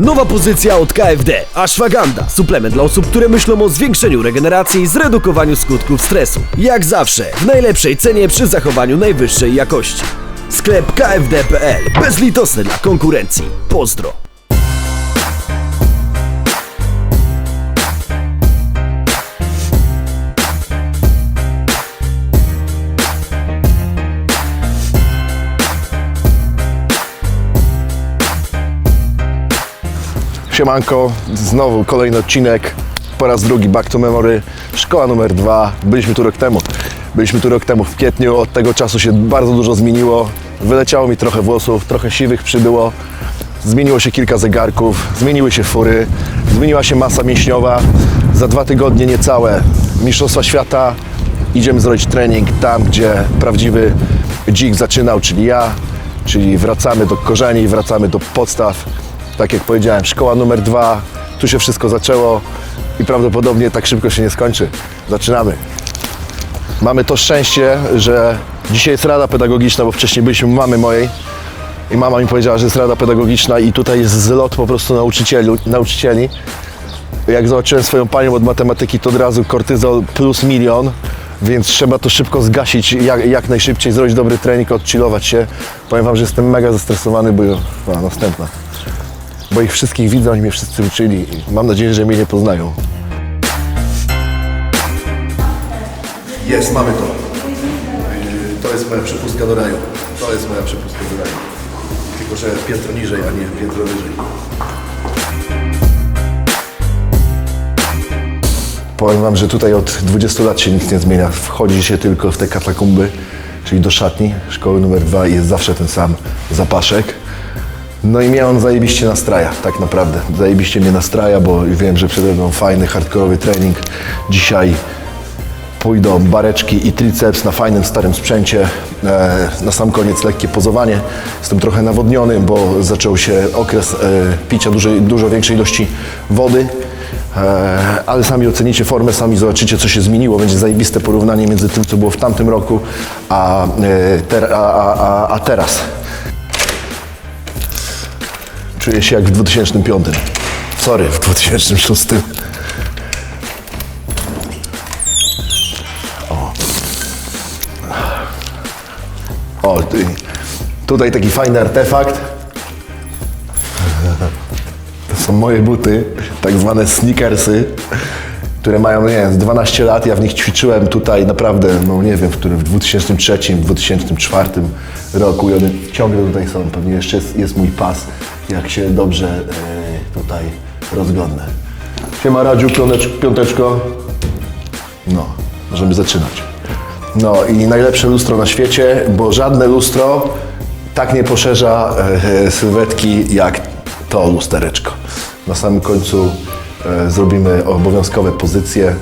Nowa pozycja od KFD. Ashwagandha. Suplement dla osób, które myślą o zwiększeniu regeneracji i zredukowaniu skutków stresu. Jak zawsze, w najlepszej cenie przy zachowaniu najwyższej jakości. Sklep kfd.pl. Bezlitosny dla konkurencji. Pozdro. Siemanko, znowu kolejny odcinek, po raz drugi Back to Memory, szkoła numer dwa. Byliśmy tu rok temu. Byliśmy tu rok temu w kwietniu, od tego czasu się bardzo dużo zmieniło. Wyleciało mi trochę włosów, trochę siwych przybyło. Zmieniło się kilka zegarków, zmieniły się fury, zmieniła się masa mięśniowa. Za dwa tygodnie niecałe Mistrzostwa Świata. Idziemy zrobić trening tam, gdzie prawdziwy dzik zaczynał, czyli ja. Czyli wracamy do korzeni, wracamy do podstaw tak jak powiedziałem, szkoła numer dwa, tu się wszystko zaczęło i prawdopodobnie tak szybko się nie skończy. Zaczynamy. Mamy to szczęście, że dzisiaj jest rada pedagogiczna, bo wcześniej byliśmy u mamy mojej i mama mi powiedziała, że jest rada pedagogiczna i tutaj jest zlot po prostu nauczycieli. nauczycieli. Jak zobaczyłem swoją panią od matematyki, to od razu kortyzol plus milion, więc trzeba to szybko zgasić, jak, jak najszybciej zrobić dobry trening, odchillować się. Powiem Wam, że jestem mega zestresowany, bo a, następna bo ich wszystkich widzę, oni mnie wszyscy uczyli i mam nadzieję, że mnie nie poznają. Jest, mamy to. Yy, To jest moja przepustka do raju. To jest moja przepustka do raju. Tylko, że piętro niżej, a nie piętro wyżej. Powiem Wam, że tutaj od 20 lat się nic nie zmienia. Wchodzi się tylko w te katakumby, czyli do szatni szkoły numer dwa i jest zawsze ten sam zapaszek. No i mnie on zajebiście nastraja, tak naprawdę. Zajebiście mnie nastraja, bo wiem, że przede mną fajny, hardkorowy trening. Dzisiaj pójdą bareczki i triceps na fajnym, starym sprzęcie. E, na sam koniec lekkie pozowanie. Jestem trochę nawodniony, bo zaczął się okres e, picia dużej, dużo większej ilości wody. E, ale sami ocenicie formę, sami zobaczycie, co się zmieniło. Będzie zajebiste porównanie między tym, co było w tamtym roku, a, a, a, a teraz. Czuję się jak w 2005. Sorry, w 2006. O. O, tutaj taki fajny artefakt. To są moje buty, tak zwane sneakersy, które mają, nie wiem, z 12 lat. Ja w nich ćwiczyłem tutaj naprawdę, no nie wiem, w którym, w 2003, 2004 roku i one ciągle tutaj są. Pewnie jeszcze jest, jest mój pas, jak się dobrze e, tutaj rozglądnę. Siema Radziu, piąteczko. No, możemy zaczynać. No i najlepsze lustro na świecie, bo żadne lustro tak nie poszerza e, sylwetki jak to lustereczko. Na samym końcu e, zrobimy obowiązkowe pozycje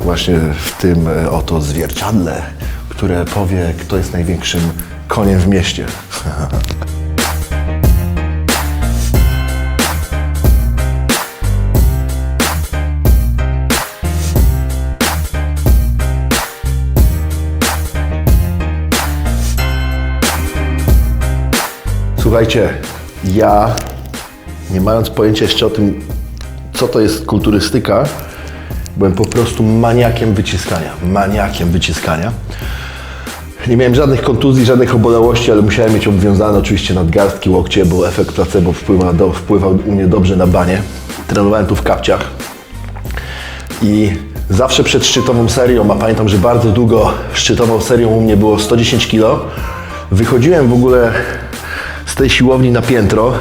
właśnie w tym e, oto zwierciadle, które powie, kto jest największym koniem w mieście. Słuchajcie, ja nie mając pojęcia jeszcze o tym, co to jest kulturystyka, byłem po prostu maniakiem wyciskania. Maniakiem wyciskania. Nie miałem żadnych kontuzji, żadnych obolałości, ale musiałem mieć obwiązane oczywiście nadgarstki, łokcie, bo efekt placebo wpływa do, wpływał u mnie dobrze na banie. Trenowałem tu w kapciach. I zawsze przed szczytową serią, a pamiętam, że bardzo długo szczytową serią u mnie było 110 kg, wychodziłem w ogóle tej siłowni na piętro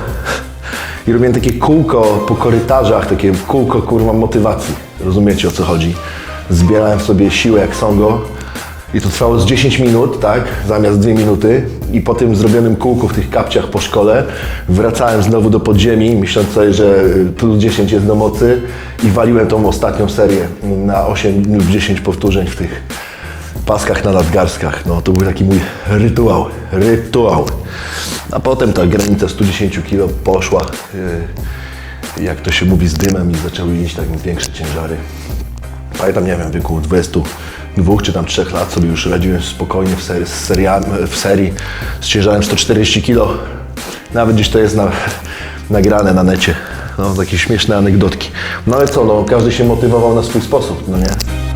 i robiłem takie kółko po korytarzach, takie kółko kurwa motywacji. Rozumiecie o co chodzi? Zbierałem w sobie siłę jak songo i to trwało z 10 minut, tak, zamiast 2 minuty i po tym zrobionym kółku w tych kapciach po szkole wracałem znowu do podziemi, myśląc sobie, że plus 10 jest do mocy i waliłem tą ostatnią serię na 8 lub 10 powtórzeń w tych paskach na nadgarstkach. No to był taki mój rytuał, rytuał. A potem ta granica 110 kg poszła, yy, jak to się mówi, z dymem i zaczęły iść tak większe ciężary. Pamiętam, nie wiem, w wieku 22 czy tam 3 lat sobie już radziłem spokojnie w, serii, z w serii z ciężarem 140 kg. Nawet gdzieś to jest na, nagrane na necie. No, takie śmieszne anegdotki. No ale co, no, każdy się motywował na swój sposób, no nie?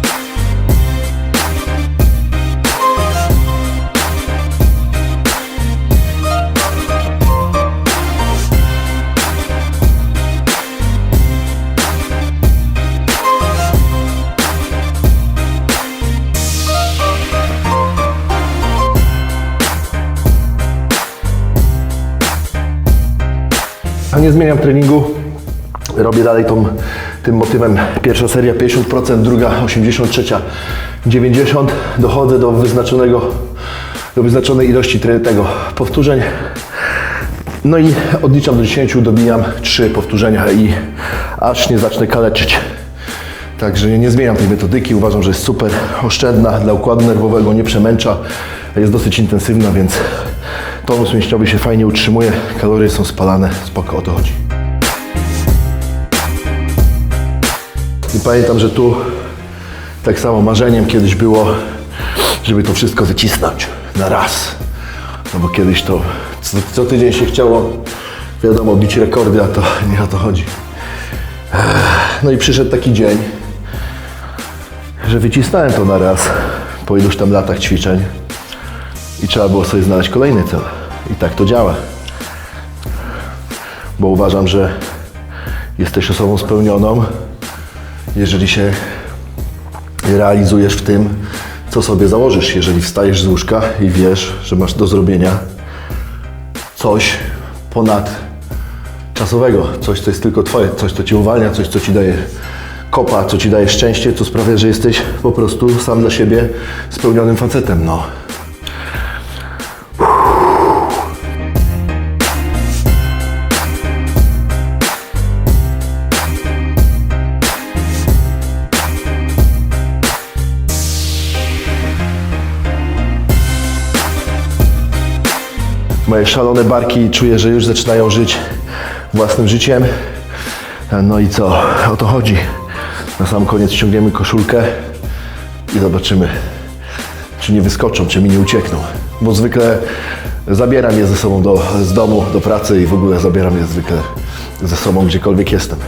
Nie zmieniam treningu. Robię dalej tą, tym motywem. Pierwsza seria 50%, druga 83, 90. Dochodzę do wyznaczonego, do wyznaczonej ilości tego powtórzeń. No i odliczam do 10, dobijam 3 powtórzenia i aż nie zacznę kaleczyć. Także nie, nie zmieniam tej metodyki. Uważam, że jest super oszczędna dla układu nerwowego, nie przemęcza. Jest dosyć intensywna, więc tonus mięśniowy się fajnie utrzymuje. Kalorie są spalane, spoko, o to chodzi. I pamiętam, że tu tak samo marzeniem kiedyś było, żeby to wszystko wycisnąć na raz. No bo kiedyś to co, co tydzień się chciało, wiadomo, bić rekordy, a to nie o to chodzi. No i przyszedł taki dzień, że wycisnąłem to na raz po iluś tam latach ćwiczeń i trzeba było sobie znaleźć kolejny cel. I tak to działa. Bo uważam, że jesteś osobą spełnioną, jeżeli się realizujesz w tym, co sobie założysz. Jeżeli wstajesz z łóżka i wiesz, że masz do zrobienia coś ponad czasowego, coś, co jest tylko Twoje, coś, co Cię uwalnia, coś, co Ci daje kopa, co Ci daje szczęście, co sprawia, że jesteś po prostu sam dla siebie spełnionym facetem, no. Moje szalone barki czuję, że już zaczynają żyć własnym życiem. No i co? O to chodzi. Na sam koniec ściągniemy koszulkę i zobaczymy, czy nie wyskoczą, czy mi nie uciekną. Bo zwykle zabieram je ze sobą do, z domu, do pracy i w ogóle zabieram je zwykle ze sobą gdziekolwiek jestem.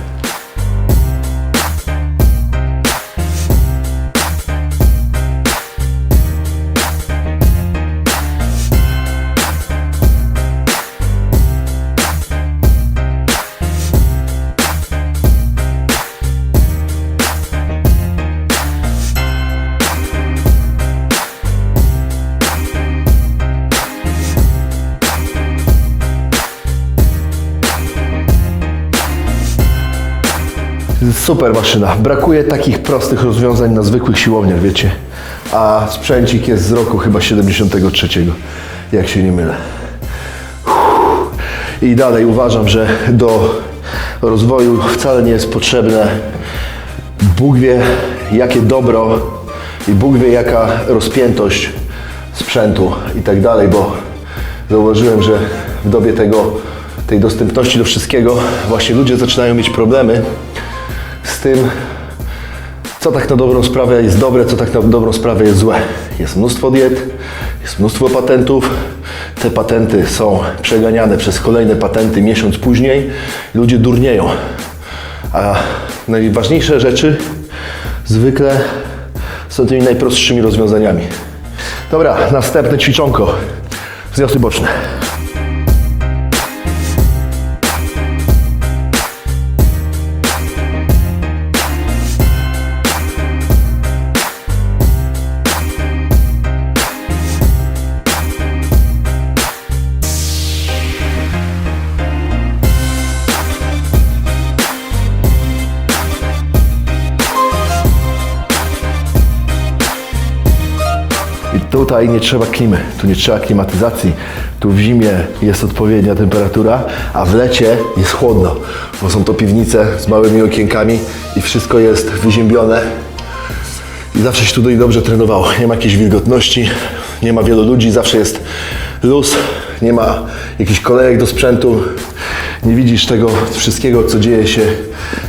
Super maszyna. Brakuje takich prostych rozwiązań na zwykłych siłowniach, wiecie. A sprzęcik jest z roku chyba 73, jak się nie mylę. I dalej uważam, że do rozwoju wcale nie jest potrzebne Bóg wie jakie dobro i Bóg wie jaka rozpiętość sprzętu i tak dalej, bo zauważyłem, że w dobie tego, tej dostępności do wszystkiego właśnie ludzie zaczynają mieć problemy z tym, co tak na dobrą sprawę jest dobre, co tak na dobrą sprawę jest złe. Jest mnóstwo diet, jest mnóstwo patentów. Te patenty są przeganiane przez kolejne patenty miesiąc później. Ludzie durnieją. A najważniejsze rzeczy zwykle są tymi najprostszymi rozwiązaniami. Dobra, następne ćwiczonko. Wzniosły boczne. Tutaj nie trzeba klimy, tu nie trzeba klimatyzacji. Tu w zimie jest odpowiednia temperatura, a w lecie jest chłodno, bo są to piwnice z małymi okienkami i wszystko jest wyziębione. I zawsze się tutaj dobrze trenowało. Nie ma jakiejś wilgotności, nie ma wielu ludzi, zawsze jest luz, nie ma jakichś kolejek do sprzętu. Nie widzisz tego wszystkiego, co dzieje się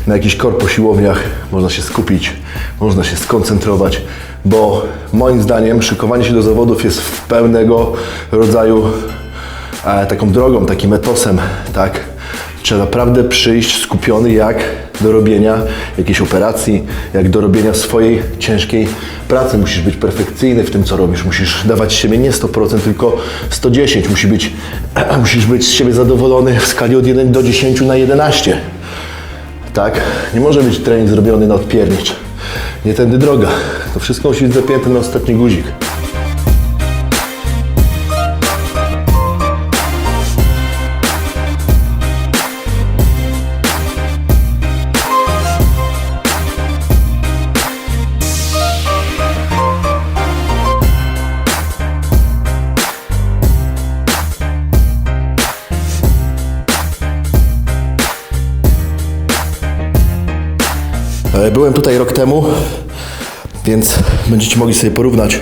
na jakichś korpo siłowniach. Można się skupić, można się skoncentrować, bo moim zdaniem szykowanie się do zawodów jest w pełnego rodzaju e, taką drogą, takim etosem, tak? Trzeba naprawdę przyjść skupiony jak do robienia jakiejś operacji, jak do robienia swojej ciężkiej pracy. Musisz być perfekcyjny w tym, co robisz. Musisz dawać siebie nie 100%, tylko 110. Musi być, musisz być z siebie zadowolony w skali od 1 do 10 na 11. Tak? Nie może być trening zrobiony na odpiernicz. Nie tędy droga. To wszystko musi być zapięte na ostatni guzik. Byłem tutaj rok temu, więc będziecie mogli sobie porównać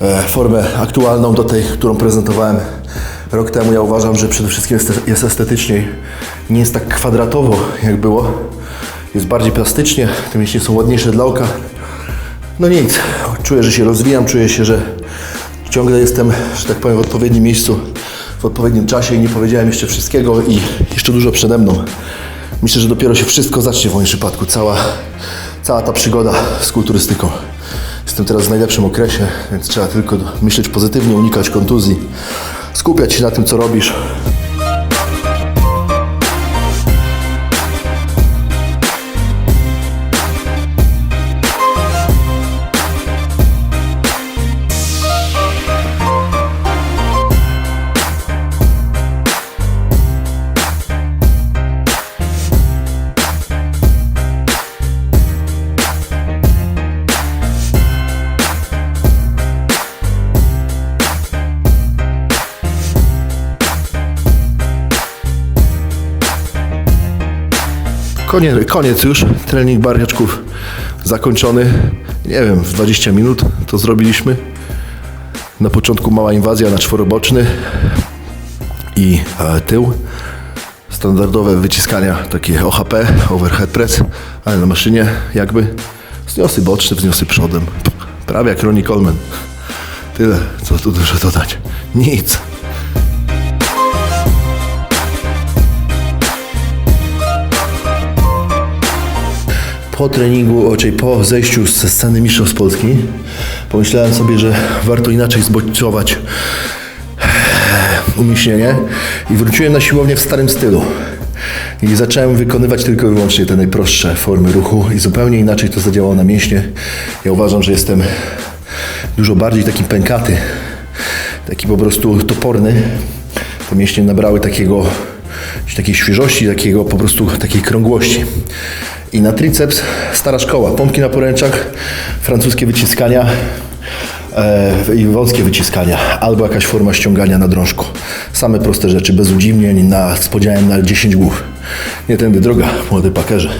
e, formę aktualną do tej, którą prezentowałem rok temu. Ja uważam, że przede wszystkim jest, jest estetycznie, nie jest tak kwadratowo jak było. Jest bardziej plastycznie, te mięśnie są ładniejsze dla oka. No nic, czuję, że się rozwijam, czuję się, że ciągle jestem, że tak powiem, w odpowiednim miejscu, w odpowiednim czasie i nie powiedziałem jeszcze wszystkiego i jeszcze dużo przede mną. Myślę, że dopiero się wszystko zacznie w moim przypadku, cała, cała ta przygoda z kulturystyką. Jestem teraz w najlepszym okresie, więc trzeba tylko myśleć pozytywnie, unikać kontuzji, skupiać się na tym, co robisz. Koniec, koniec już. Trening bariaczków zakończony. Nie wiem, w 20 minut to zrobiliśmy. Na początku mała inwazja na czworoboczny i e, tył. Standardowe wyciskania, takie OHP, overhead press, ale na maszynie jakby wzniosy boczne, wzniosy przodem. Prawie jak Ronnie Coleman. Tyle, co tu dużo dodać. Nic. Po treningu, czyli po zejściu ze sceny Mistrzostw Polski, pomyślałem sobie, że warto inaczej zbodźcować umieśnienie i wróciłem na siłownię w starym stylu. I zacząłem wykonywać tylko i wyłącznie te najprostsze formy ruchu i zupełnie inaczej to zadziałało na mięśnie. Ja uważam, że jestem dużo bardziej taki pękaty, taki po prostu toporny. Te mięśnie nabrały takiego, takiej świeżości, takiego po prostu takiej krągłości. I na triceps stara szkoła, pompki na poręczach, francuskie wyciskania e, i wąskie wyciskania, albo jakaś forma ściągania na drążku. Same proste rzeczy, bez udziwnień, na, z podziałem na 10 głów. Nie tędy droga, młody pakerze.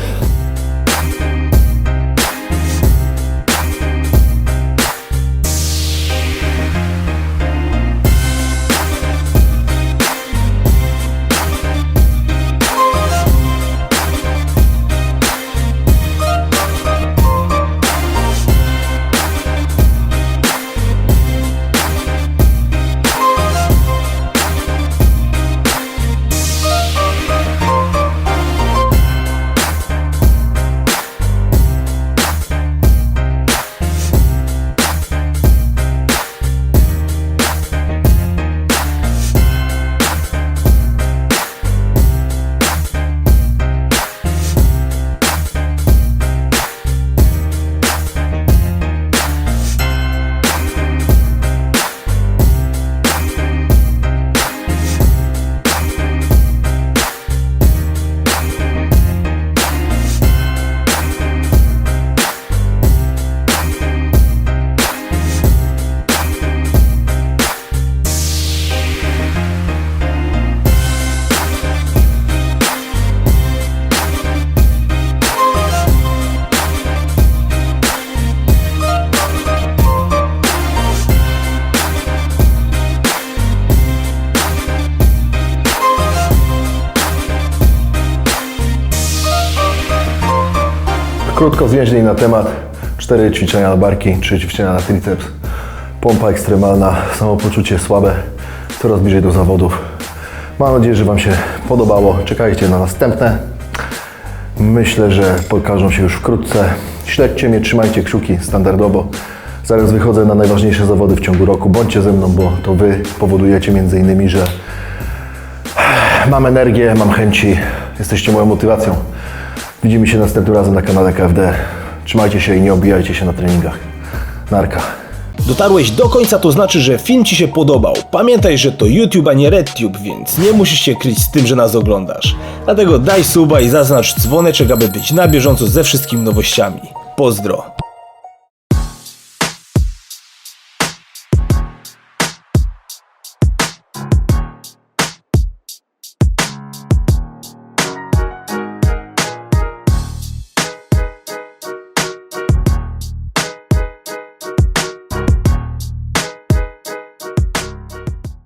Krótko zwięźlej na temat. Cztery ćwiczenia na barki, trzy ćwiczenia na triceps. Pompa ekstremalna, samopoczucie słabe, coraz bliżej do zawodów. Mam nadzieję, że Wam się podobało. Czekajcie na następne. Myślę, że pokażą się już wkrótce. Śledźcie mnie, trzymajcie kciuki standardowo. Zaraz wychodzę na najważniejsze zawody w ciągu roku. Bądźcie ze mną, bo to Wy powodujecie między innymi, że mam energię, mam chęci. Jesteście moją motywacją. Widzimy się następnym razem na kanale KFD. Trzymajcie się i nie obijajcie się na treningach. Narka. Dotarłeś do końca, to znaczy, że film Ci się podobał. Pamiętaj, że to YouTube, a nie RedTube, więc nie musisz się kryć z tym, że nas oglądasz. Dlatego daj suba i zaznacz dzwoneczek, aby być na bieżąco ze wszystkimi nowościami. Pozdro!